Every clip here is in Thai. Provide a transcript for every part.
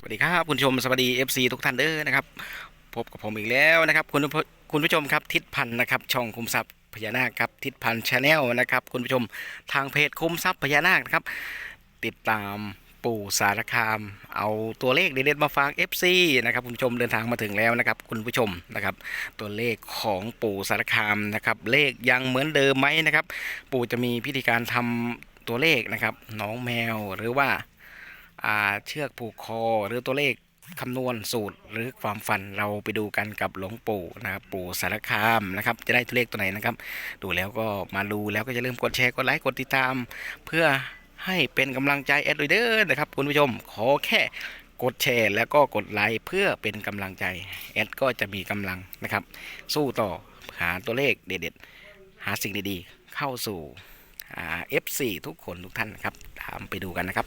สวัสดีครับคุณผู้ชมสวัสดี FC ทุกท่านเด้อนะครับพบกับผมอีกแล้วนะครับ คุณผู้คุณผู้ชมครับทิศพันธ์นะครับช่องคุมทรัพย์พญานาคครับทิศพันธ์ชาแนลนะครับคุณผู้ชมทางเพจคุมทรัพย์พญานาคนะครับติดตามปู่สารคาม เอาตัวเลขเด็ดๆมาฝาก FC นะครับคุณผู้ชมเดินทางมาถึงแล้วนะครับ คุณผู้ชมนะครับ ตัวเลขของปู่สารคามนะครับ เลขยังเหมือนเดิมไหมนะครับ ปู่จะมีพิธีการทำตัวเลขนะครับน้องแมวหรือว่า เชือกผูกคอหรือตัวเลขคำนวณสูตรหรือความฝันเราไปดูกันกับหลวงปู่นะครับปู่สารคามนะครับ จะได้ตัวเลขตัวไหนนะครับ ดูแล้วก็มาดูแล้วก็จะเริ่มกดแชร์กดไลค์กดติดตาม เพื่อให้เป็นกำลังใจแอดไลเดอร์นะครับคุณผู้ชมขอแค่กดแชร์แล้วก็กดไลค์เพื่อเป็นกำลังใจแอดก็จะมีกำลังนะครับ สู้ต่อหาตัวเลขเด็ดๆหาสิ่งดีๆ เข้าสู่เอ่า F4 ทุกคนทุกท่านนะครับตามไปดูกันนะครับ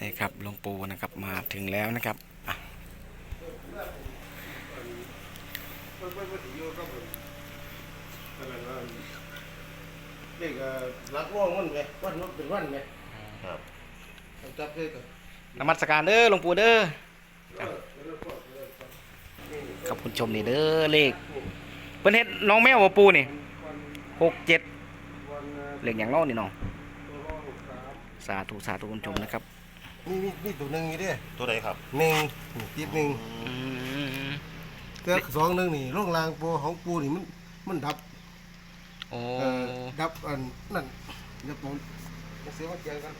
นี่ครับหลวงปู่นะครับมาถึงแล้วนะครับอะเด็กรักว่องมันไงวันมันเป็นวันไงครับจับเลยกันนมัสการเด้อหลวงปู่เด้อครับครับคุณชมนี่เด้อเลขเพิ่นเฮ็ดน้องแมวบ่ปูนี่หกเจ็ดเลขอย่างเน้อนี่น้องสาธุสาธุคุณชมนะครับ นี่มีมีตัวหนึ่งอยู่เด้ตัวไหนครับหนึ่งนี่ติดหนึ่งอืมแต่สองหนึ่งนี่โรงรางปูของปูนี่มันมันดับโอ้เอ่อดับอันนั่นเดี๋ยวผมจะเสียว่าเจียงกัน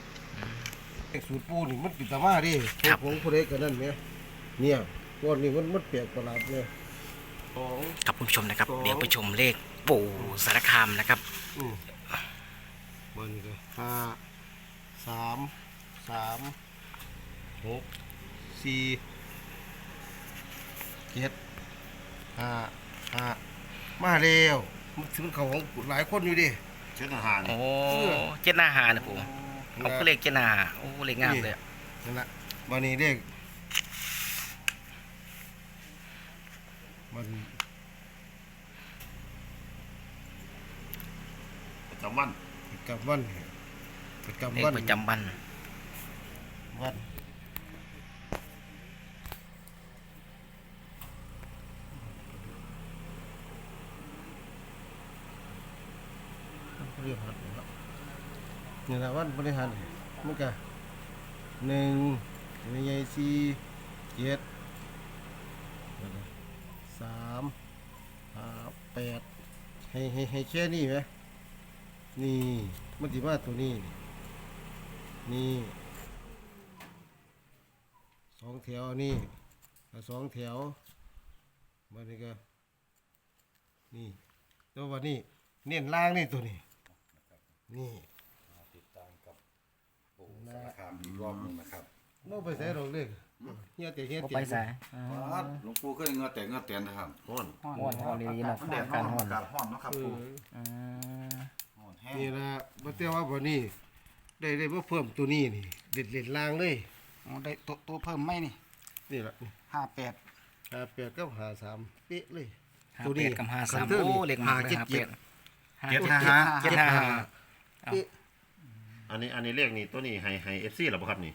ไอ้สูตรปูนี่มันปิดตามาดิของผู้ใดกันนั่นเนี่ยเนี่ยวันนี้มันมันเปลี่ยนประหลาดเลยสอง ครับคุณผู้ชมนะครับ สอง เดี๋ยวไปชมเลขปู่สารคามนะครับ อืมวันนี้ก็ห้าสามสาม หกสี่เจ็ดห้าห้ามาเร็วมันถึงเขาของหลายคนอยู่ดิเช็ดอาหารโอ้เจ็ดหน้าหานะปู่เอาคือเลขเจ็ดหน้าหาโอ้เลขงามเลยอะนั่นแหละวันนี้เด็กมันประจำวันประจำวันประจำเลขวันประจำวันวัน เรียกหัดเนาะนี่แหละวันบริหารมันก็หนึ่งมีใหญ่สี่เจ็ดสามห้าแปดให้ให้ให้แค่นี้ไหมนี่มันสิมาตัวนี้ นี่สองแถวนี่สองแถวมันนี่ก็นี่ตัววันนี้เน้นล่างนี่ตัวนี้ นี่ติดตามกับปู่สารคามอีกรอบหนึงนะครับโม่ไปใส่ดอกเลยเฮียแต่เฮียบ่แต่ไปสายหลวงปู่เคยเงาแต่เงาแต่นะครับห้อนห้อนห้อนนี่เนาะแดดการห้อนอากาศห้อนเนาะครับเอปู่ออืมห้อนแห้งนี่ละบ่เตี้ยว่าบ่นี้ได้ได้มาเพิ่มตัวนี้นี่เด็ดเด็ดล่างเลย อ๋อได้ตัวตัวเพิ่มไหมนี่นี่ละนี่ห้าแปดหาแปดกับหาสามเป๊ะเลย ห้าตัวแปนี้ดกับห้าสามคันเทิงโอ้นี่เล็กมากเลยห้าห้าเจ็แปดดเจ็ดห้าห้า เจ็ดห้าห้า เป๊ะอันนี้อันนี้เลขนี่ตัวนี้ให้ให้เอฟซีหรอบ่ครับนี่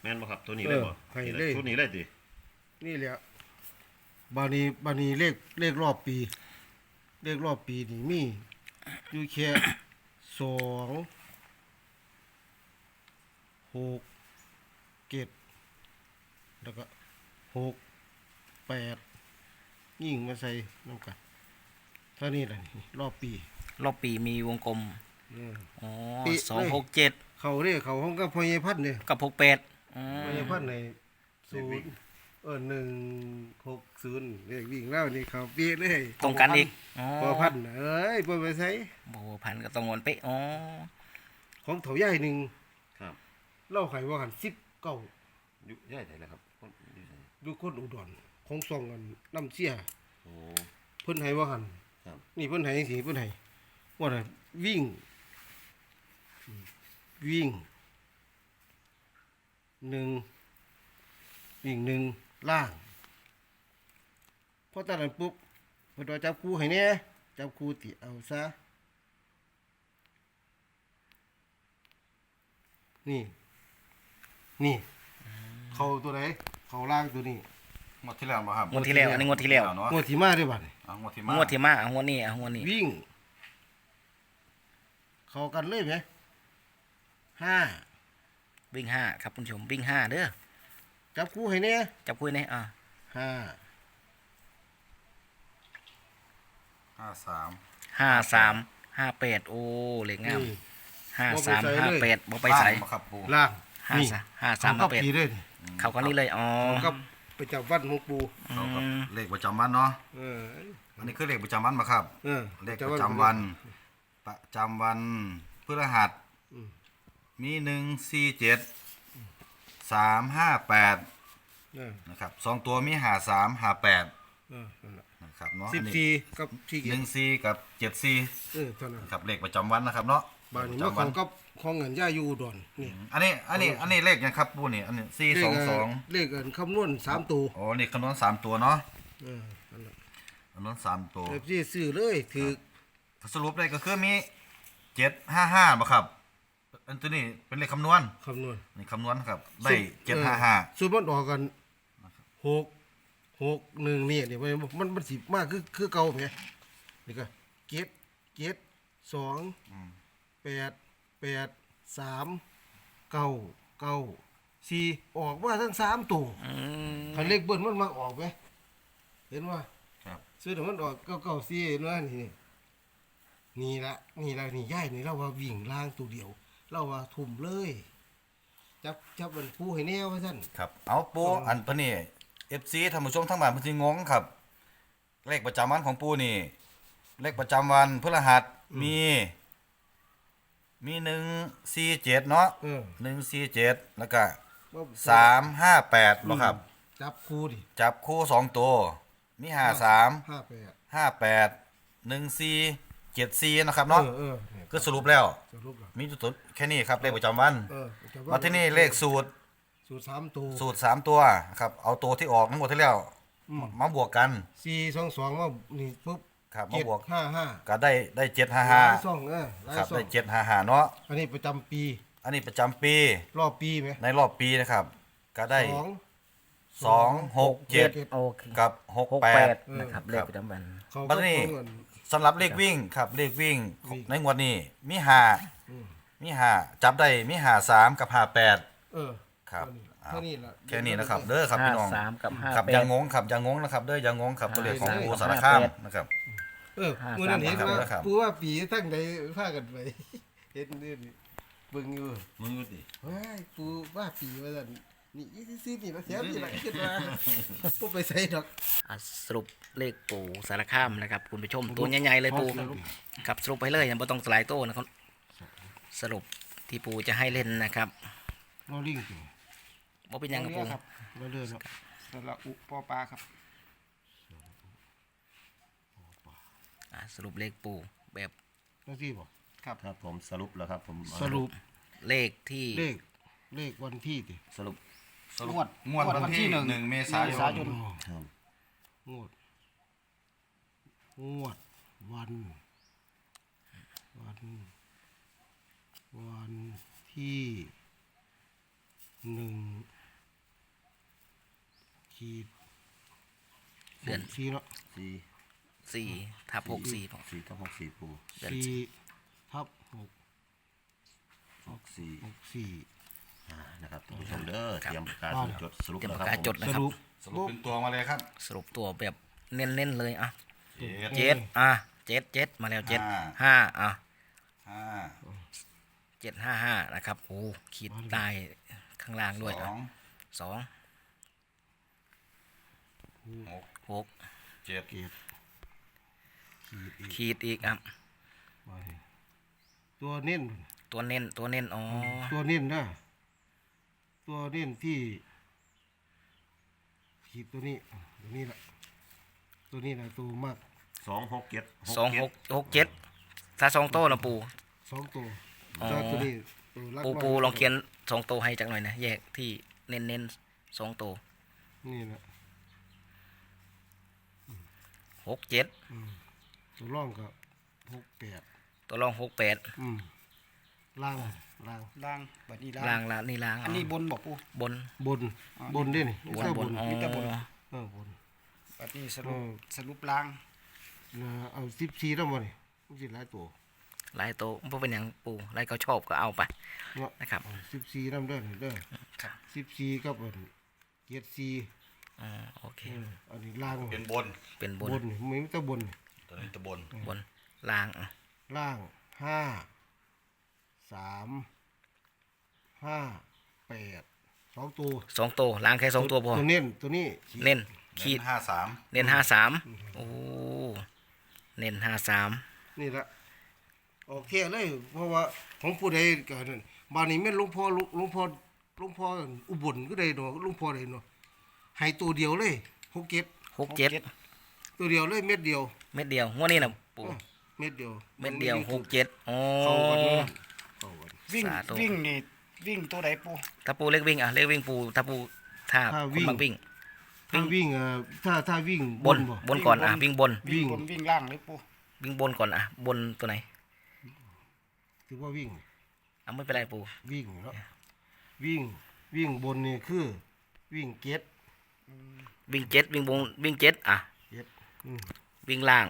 แม่นบ่ครับตัวนี้เลยบ่ออให้เลย ตัวนี้เลยตินี่แหละบานี้บานี้เลขเลขรอบปี เลขรอบปีนี่มีอยู่แค่ สองหกเจ็ดแล้วก็หกแปดยิ่งมาใส่น้ำกันเท่านี้แหละนี่รอบปี รอบปีมีวงกลมเอออ๋อปีสองหกเจ็ดเขาเนี่ยเขาห้องกับพอยายพัดเนี่ยกับหกแปดอืพมอยายพัดในศูนย์เออหนึ่งหกศูนย์เลขวิ่งแล้วนี่เขาเปียเลยตรงกันอีกอ๋อพอพัดน่ะเอ้ยพอไปใส่โบพันกับตรงกันเป๊ะอ๋อของเถาใหญ่หนึ่งครับเล่าไขว่าหันสิบเก้าอยู่ใหญ่ไดแล้วครับคนอยู่ไสดูคนอุดรของซองกันน้ำเสียโอ้เพิ่นให้ว่าหันครับนี่เพิ่นให้จังซี่เพิ่นให้ว่าน่ะวิ่ง วิ่งหนึ่งวิ่งหนึ่งล่างพอตอนนั้นปุ๊บเพิ่นว่าจับคู่ให้แหน่จับคู่ติเอาซะนี่ นี่ เขาตัวไหนเขาล่างตัวนี้งวดที่แล้วบ่ครับงวดที่แล้วอันนี้งวดที่แล้วเนาะงวดที่มาได้บัดนี้อะงวดที่มางวดที่มาอะงวดนี้อะงวดนี้วิ่ง เขากันเลยไหม ห้าวิ่งห้าครับคุณผู้ชมวิ่งห้าเด้อจับคู่ให้เนี่ยจับคุยเนี่ยอะห้าห้าสามห้าสามห้าแปดโอ้เหล็กงามนี่ ห้าบ่ไปสามใส่ห้าเลยแปดบ่ไปใส่บ่ครับปูล่างห้านี่สามห้าสามเขห้าก็แปดผีเลยนี่เขาก็นี่เลยอ๋อเขาก็ไปจับวัดหลวงปู่เขากับอืมเลขประจำวันเนาะเอออันนี้คือเลขประจำวันบ่ครับ เออเลขประจำวัน ประจำวันพฤหัสอืม มีหนึ่งสี่เจ็ดสามห้าแปดเออนะครับสองตัวมีหาสามหาแปดเออนั่นล่ะนะครับเนาะสิบอันนี้สี่กับสี่หเกียนึ่รงสี่กับเจ็ดสี่เออเท่านั้นครับเลขประจำวันนะครับเนาะบานนี้เลเมื่ขอประเขาจำวันก็ของเงินย่าอยู่อุดรนี่อันนี้อันนี้อันนี้เลขยังครับปูนี่อันนี้สี่สองสองเลขเงินคำนวณสามตัวโอ้นี่คำนวณสามตัวเนาะเออนั่นแหละคำนวณสามตัว เอฟซีซื้อเลยถือสรุปเลยก็คือมีเจ็ดห้าห้าบ่ครับ อันตัวนี้เป็นเลขคำนวณคำนวณนี่คำนวณครับ ได้เจ็ดห้าห้าส่วนมันออกกันหกหกหนึ่งนี่เนี่ยมันมันมันสิมากคือคือเก่าไงนี่ก็เจ็ดเจ็ดสองแปดแปดสามเก้าเก้าสี่ออกมาทั้งสามตัวอืมคันเลขเบิ้ลมันมาออกไหมเห็นว่าครับซื้อแต่มันออกเก้าเก้าสี่เห็นว่านี่นี่ละนี่ละนี่ย่ายนี่เราว่าวิ่งล่างตัวเดียว เราว่าทุ่มเลย จับจับมันผู้ให้แน่ว่าท่านครับ เอาปูอันปะนี่เอฟซีท่านผู้ชมทั้งบ้านเพิ่นสิงงครับ เลขประจำวันของปูนี่ เลขประจำวันพฤหัสมี มีหนึ่งสี่เจ็ดเนาะเออหนึ่งสี่เจ็ดแล้วก็ว่าสามห้าแปดบ่ครับ จับคู่ดิจับคู่สองตัว มีห้าสามห้าแปดห้าแปดหนึ่งสี่เจ็ดสี่นะครับเอเนาะอเออเนี่ยก็สรุปแล้ว สรุปแล้วมีจุดๆ แค่นี้ครับเลขประจำวันเออจับมาที่นี่เลขสูตรสูตรสามตัวสูตรสามตัวครับเอาตัวที่ออกทั้งหมดที่แล้วมามาบวกกัน สี่สองสองมานี่ปุ๊บครับมาเจ็ดบวก ห้าห้าก็ได้ได้เจ็ดห้าหห้าลายสองเออหลายครับสองได้เจ็ดห้าห้าเนาะอันนี้ประจำปีอันนี้ประจำปีรอบปีไหมในรอบปีนะครับก็ได้สอง สองหกเจ็ดโอเคกับหกหกแปแปดดนะครับเลขประจำวัน เขาบัก็ดนี้เอาเงินสำหรับเลขวิ่งครับเลขวิ่งวิ่ง ในงวดนี้มีห้าอื มมีห้าจับได้มีห้าสามกับห้าแปดเออครับแค่นี้แหละแค่นี้นะครับเด้อครับห้าพี่น้องสามกับห้าครับแปอดย่างงครับอย่างงงนะครับเด้ออย่างงงครับตัวเลขของห้าปูสามสารคามห้าแปดนะครับ เออห้าเมื่อนั้นเห็นสามว่านะครับ ปูว่าปีตั้งใดพากันไป เห็นนี่นี่เบิ่งอยู่มึงดูดิเฮ้ยปูว่าปีว่าซั่นนี่อีซี่นี่มาเสียนี่ละคิดว่าปูไปใส่ดอก อะสรุปเลขปู่สารคามนะครับ คุณผู้ชมตัวใหญ่ๆเลยปู่กับสรุปไปเลยยังไม่ต้องสไลด์โต้นะครับ สรุปที่ปู่จะให้เล่นนะครับเราลิงตัวว่าเป็นยังกับปู่เราเลื่อนเนาะสระอุปอปลาครับอะสรุปเลขปู่แบบจังซี่บ่ครับผมสรุปแล้วครับผมสรุปเลขที่เลขเลขวันที่ติสรุปสรุปงวดงวดงวดวันวันที่ที่หนึ่งหนึ่งเมษายเมษายนนครับงวดงวดวัน วัน วันที่หนึ่งขีดเดือนสี่เนาะสี่สี่ทับหกสี่พอสี่ทับหกสี่ปูเดือนสี่ทับหกหกสี่หกสี่อ่านะครับท่านผู้ชมเด้อครับเตรียมปากกาจดสรุปเตรียมแล้วปากครับกาจดผมนะสครับ รุปสรุปเป็นตัวมาเลยครับสรุปตัวแบบเน้นๆเลยอะเจ็ดเจ็ดอะเจ็ดเจ็ดมาแล้วเจ็ดห้าห้าอะห้า เจ็ดห้าห้านะครับโอ้ขีดใต้ข้างล่างด้วยสอะองสองหกหกเจ็ดเกียรติขีดอีกขีดอีกอะไปตัวเน้นตัวเน้นตัวเน้นอ๋อตัวเน้นนะตัวเน้นที่ ขีดตัวนี้ตัวนี้แหละตัวนี้แหละตัวมากสองหกเจ็ดสองหกหกเจ็ดถ้าสองโต้นะปูสองตัว อ๋อแต่ตัวนี้ตัวรักปูน้ปูลองเขียนสองโตวให้จักหน่อยนะ แยกที่เน้นเน้นๆสองโตวนี่แหละหกเจ็ดตัวร่องก็หกแปดตัวรองหกแปดอืมล่างล่าง ล่างบัดนี้ล่าล่างงละนี่ล่างอันนี้บนบอกปู บนบนบนด้วยนี่บนใช่บบนนอ๋อมีแต่บน เออบน บัดนี้สรุปเออสรุปล่างเออเอาสิบสี่แล้วบ่นี่มันสิหลายตัว หลายโตเพราะเป็นอย่างปูหลายเขาชอบก็เอาไปเนาะนะครับสิบสี่น้ำเด้อนี่เด้อครับสิบสี่กับอันเจ็ดสี่อ๋อโอเคเอออันนี้ล่างเป็นบนเป็นบบนนนี่ไม่ต้องบนนี่ตัวนี้ตัวบนบนล่างอะล่างห้าสามห้าแปดสองตัวสองตัวล่างแค่สองตัวพอตัวเน้นตัวนี้เน้นขีขีดดห้าสามเน้นห้าสามโอ้เน้นห้าสามนี่ละ โอเคเลย เพราะว่าของผู้ใดก็นั่นบ้านนี้แม่นหลวงพ่อหลวงหลวงพ่อหลวงพ่ออุบลก็ได้เนาะหลวงพ่อได้เนาะให้ตัวเดียวเลยหกเก็บหกเจ็ดตัวเดียวเลยเม็ดเดียวเม็ดเดียวงวดนี้นะปูเออเม็ดเดียวเม็ดเดียวหกเจ็ดโอ้เข้ากันเลยเข้ากันวิ่งสาธุวิ่งนี่วิ่งตัวใดปูถ้าปูเล็กวิ่งอะเล็กวิ่งปูถ้าปูถ้าถ้าควิ่นงบางวิ่ง ถ้าวิ่งเอ่อถ้าถ้าวิ่งบนบนก่อนอะวิ่งบน วิ่วิ่งงบนวิ่งล่างเลยปูวิ่งบนก่อนอะบนตัวไหน ถือว่าวิ่งอะไม่เป็นไรปูวิ่งเนาะวิ่งวิ่งบนนี่คือ วิ่งเก็ตวิ่งเจ็ดวิ่งบนวิ่งเจ็ดอะ เก็ตอืมวิ่งล่าง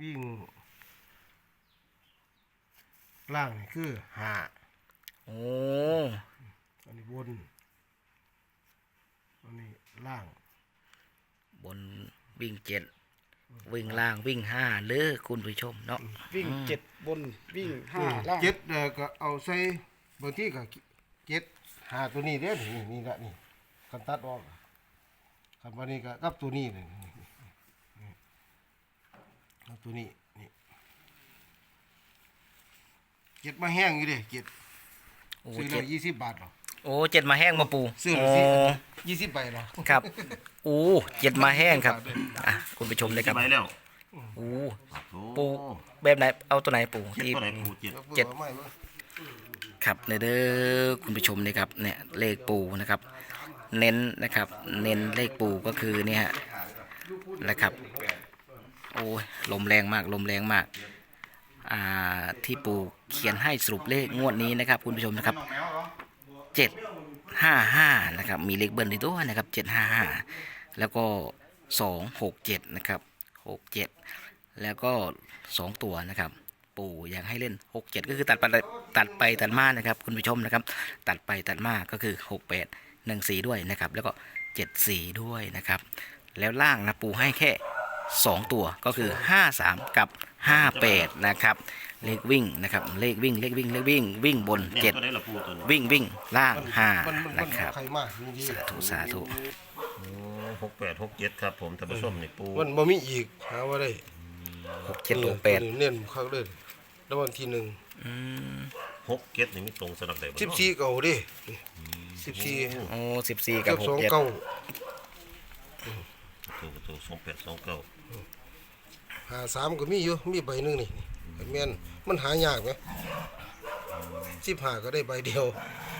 วิ่ง ล่างนี่คือหาโอ้อันนี้บนอันนี้ล่าง บนวิ่งเจ็ด วิ่งล่างวิ่งห้าเลือคุณผู้ชมเนาะวิ่งเจ็ดบนวิ่งห้าล่างเก็ตเอ่อก็เอาใส่บางทีก็เก็ตหาตัวนี้เด้อนี่นี่ละนี่คันตัดออกคันวันนี้ก็กับตัวนี้นี่นี่นี่นี่เอาตัวนี้นี่เก็ตมาแห้งอยู่เด้เก็ตโอ้ซื้อเลเจ็ดยยี่สิบบาทหรอ โอ้เจ็ดมาแห้งมาปูซื้อเลโอ้ยสิยี่สิบใบหรอครับโอ้เจ็ดมาแห้งครับอะคุณผู้ชมเลยครับไปแล้วโอ้โอ้ปูแบบไหนเอาตัวไหนปูเจ็ดที่ ตัวไหนปูเจ็ดเจ็ด อาไม่เว้ยครับเนี่ยเด้อคุณผู้ชมนะครับเนี่ยเลขปูนะครับ เน้นนะครับ เน้นเลขปูก็คือเนี่ยฮะนะครับโอ้ยลมแรงมากลมแรงมากอ่าที่ปูเขียนให้สรุปเลขงวดนี้นะครับ คุณผู้ชมนะครับ เจ็ดห้าห้านะครับมีเลขเบิ้ลในตัวนะครับเจ็ดห้าห้าแล้วก็สองหกเจ็ดนะครับหกเจ็ดแล้วก็สองตัวนะครับปู่อยากให้เล่นหกเจ็ดก็คือตัดไปตัดไปตัดมานะครับคุณผู้ชมนะครับ ตัดไปตัดมาก็คือหกแปดหนึ่งสี่ด้วยนะครับ แล้วก็เจ็ดสี่ด้วยนะครับ แล้วล่างนะปู่ให้แค่สองตัวก็คือห้าสามกับห้าแปดนะครับ เลขวิ่งนะครับเลขวิ่งเลขวิ่งเลขวิ่งวิ่งบนเนี่ยเจ็ดตัวไหนละปูตัวนี้วิ่งวิ่งล่างห้ามันมันมันนะครับใครมากนี่ดีสาธุสาธุโอ้หกแปดหกเจ็ดครับผมท่านผู้ชมนี่ปูมันบ่มีอีกหาว่าได้หกเจ็ดหกแปดนี่เน้นคักเลยแล้ววันที่หนึ่งอืมหกเจ็ดนี่มีตรงสนับใดบ่สิบเนาะสี่เก่าเดิสิบสี่โอ้สิบสี่กักับบหกสองเจ็ดเก่าถูกถูกสองแปดสองเก้าหาสามก็มีอยู่มีใบหนึ่งนี่นี่ แม่นมันหายากไหมสิบห้าก็ได้ใบเดียว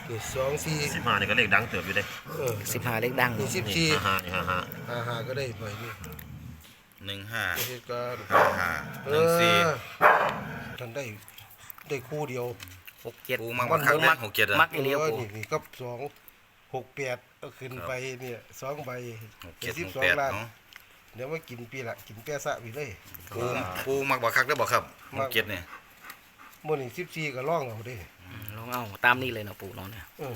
นี่สองสี่สิบห้านี่ก็เลขดังเติบอยู่เด้เออสิบห้าเลขดังนี่สิบนี่สี่ห้าห้านี่ห้าห้าหาหาก็ได้ใบนี้หนึ่งห้าเหตุการณ์ห้าห้าหนึ่งสี่เออท่านได้ได้คู่เดียว หกเจ็ดปูมักบักคักมักหกเจ็ดอะมักอีเลียวเออปูนี่นี่กับสองหกแปดก็ขึ้นไปเนี่ยสองใบหกเจ็ดสิบหกสองแปดล้านเนาะ เดี๋ยวมากินปีละกินแปะซะไปเลยปูปูมักบักคักได้บ่ครับหมักกเจ็ดเนี่ยมื่อนี่สิบสี่ก็ล่องเอาเด้อืมลองเอาตามนี้เลยเนาะปูเนาะเนี่ยเออ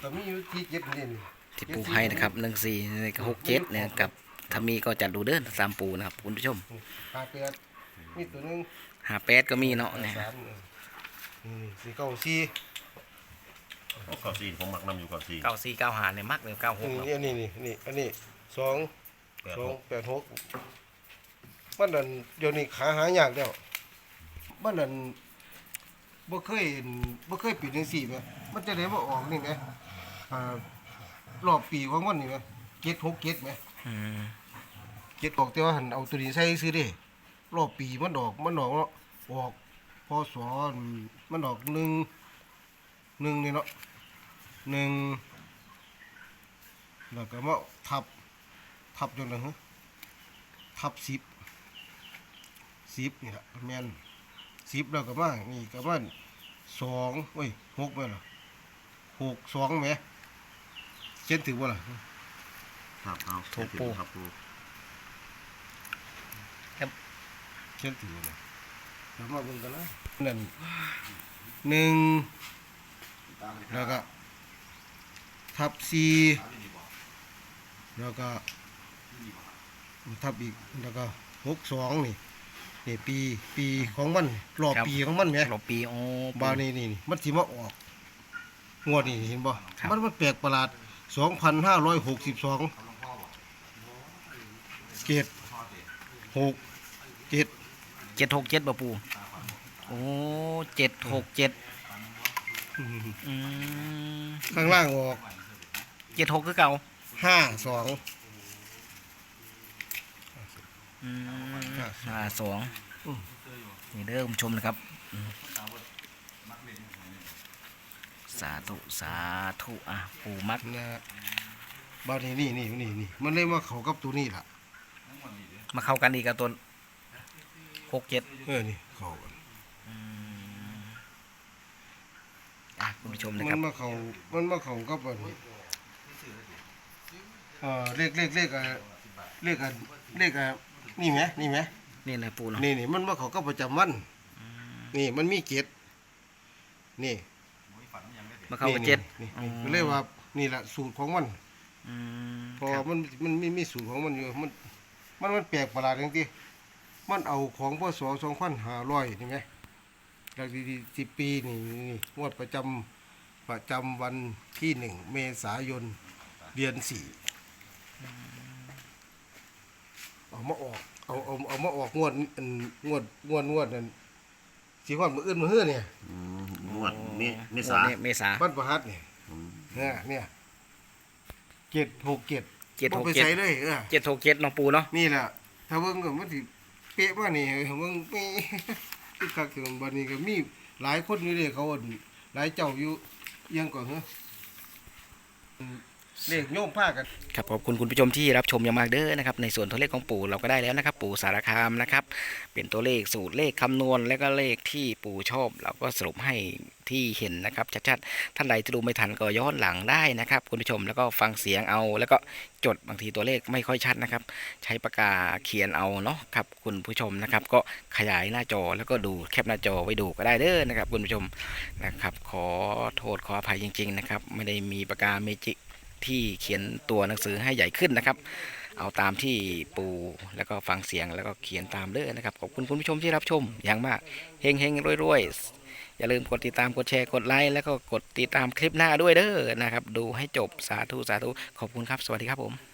แต่มีอยู่ที่เจ็ดนี่นี่ที่ปูให้นะครับหนึ่งสี่หกเจ็ดเนี่ยกับถ้ามีก็จัดดูเด้อตามปูนะครับคุณผู้ชมหาแปดมีตัวหนึงหาแปดก็มีเนาะเนี่ยสามเออนี่สี่เก้าสี่เอาเก้าสี่ผมมักนำอยู่เก้าสี่เก้าสี่เก้าหาเนี่ยมักเลยเก้าหกนี่อันนี้นี่นี่อันนี้สอง แปดสอหงกแปดหกมันนั่นเดี๋ยวนี้ขาหายากแล้วมันนั่นบ่เคยเห็นบ่เคยปิดจังซี่แหมมันจะได้บ่ออกนี่แหมอ่ารอบปีของมันนี่แหมเจ็ดหกเจ็ดแหมอืมเจ็ดออกแต่ว่าหันเอาตัวนี้ใส่ซื้อเด้รอบปีมันออกมันออกเนาะออกพศมันออกหนึ่งหนึ่งนี่เนาะหนึ่งแล้วก็มาทับ ทับจนนะฮะทับสิบสิบนี่แหละแม่นสิบแล้วก็มานี่ก็มาสองเอ้ยหกไปเหรอหกสองไหมเขียนถือบ่ล่ะครับเอาถูกปู ครับปูเขียนถือบ่ล่ะเดี๋ยวมาเบิ่งกันนะนั่นหนึ่งแล้วก็ทับสี่แล้วก็ ทับอีกแล้วก็หกสองนี่นี่ปีปีของมันรอบครับ ปีของมันไหมรอบปีโอ้ บานี่นี่นี่มันสิมาออกงวดนี่เห็นบ่ครับ มันมันแปลกประหลาดสองพันห้าร้อยหกสิบสองเกตหกเจ็ดเจ็ดหกเจ็ดบ่ปูโอ้เจ็ดหกเจ็ดอืมข้างล่างออกเจ็ดหกคือเก่าห้าสอง อืมห้าสองนี่เด้อคุณผู้ชมนะครับอืมสาธุ สาธุอะปูมักนะบานี่นี่นี่นี่นี่มันเลยมาเข้ากับตัวนี้ล่ะ มาเข้ากันอีกกับตัวหกเจ็ดเออนี่เข้ากันอะคุณผู้ชมนะคมัรับนมาเข้ามันมาเข้ากับอันนี้เออเลขเลขเลขอะเลขอะเลขอะ นี่ไหมนี่ไหมนี่นะปูเนาะนี่นี่มันมาเขาก็ประจำวัน นี่มันมีเกตนี่มาเข้ากับเจ็ดนี่อ๋อนี่ก็เรียกว่านี่แหละสูตรของมันอืมพอครับมันมันมีมีสูตรของมันอยู่มัน มันมันแปลกประหลาดจริงๆมันเอาของพศสองพันห้าร้อยนี่ไหมหลักดีๆสิบปีนี่นี่งวดประจำประจำวันที่หนึ่งเมษายนเดือนสี่ เอามาออก เอาเอาเอามาออกงวดอันงวดงวดงวดนั่นสีงวดมืออื่นมือเฮือเนี่ยอืมงวดเมเมษาโอ้เมษาบ้านประหัดเนี่ยเนี่ยเนี่ยเจ็ดหกเจ็ดเจ็ดหกบ่ไปเจ็ดใส่เลยเออเจ็ดหกเจ็ดเนาะปูเนาะนี่แหละถ้าเบิ่งก็มันสิเป๊ะมานี่เบิ่งมีคือคักถึงบัดนี้ก็มีหลายคนอยู่เด้เขาอั่นหลายเจ้าอยู่เอียังก่อนเหรออืม เลขโยมผ้ากันครับขอบคุณคุณผู้ชมที่รับชมอย่างมากเด้อนะครับในส่วนตัวเลขของปู่เราก็ได้แล้วนะครับ ปู่สารคามนะครับ เป็นตัวเลขสูตรเลขคำนวณ และก็เลขที่ปู่ชอบ เราก็สรุปให้ที่เห็นนะครับชัดๆท่านใดที่ดูไม่ทันก็ย้อนหลังได้นะครับ คุณผู้ชมแล้วก็ฟังเสียงเอา แล้วก็จดบางทีตัวเลขไม่ค่อยชัดนะครับ ใช้ปากกาเขียนเอาเนาะครับคุณผู้ชมนะครับ ก็ขยายหน้าจอแล้วก็ดูแคปหน้าจอไว้ดูก็ได้เด้อนะครับ คุณผู้ชมนะครับ ขอโทษขออภัยจริง ๆ นะครับ ไม่ได้มีปากกาเมจิก ที่เขียนตัวหนังสือให้ใหญ่ขึ้นนะครับ เอาตามที่ปูแล้วก็ฟังเสียงแล้วก็เขียนตามเด้อนะครับขอบคุณคุณผู้ชมที่รับชมอย่างมากเฮงเฮงรวยๆ อย่าลืมกดติดตามกดแชร์กดไลค์แล้วก็กดติดตามคลิปหน้าด้วยเด้อนะครับ ดูให้จบสาธุสาธุขอบคุณครับ สวัสดีครับผม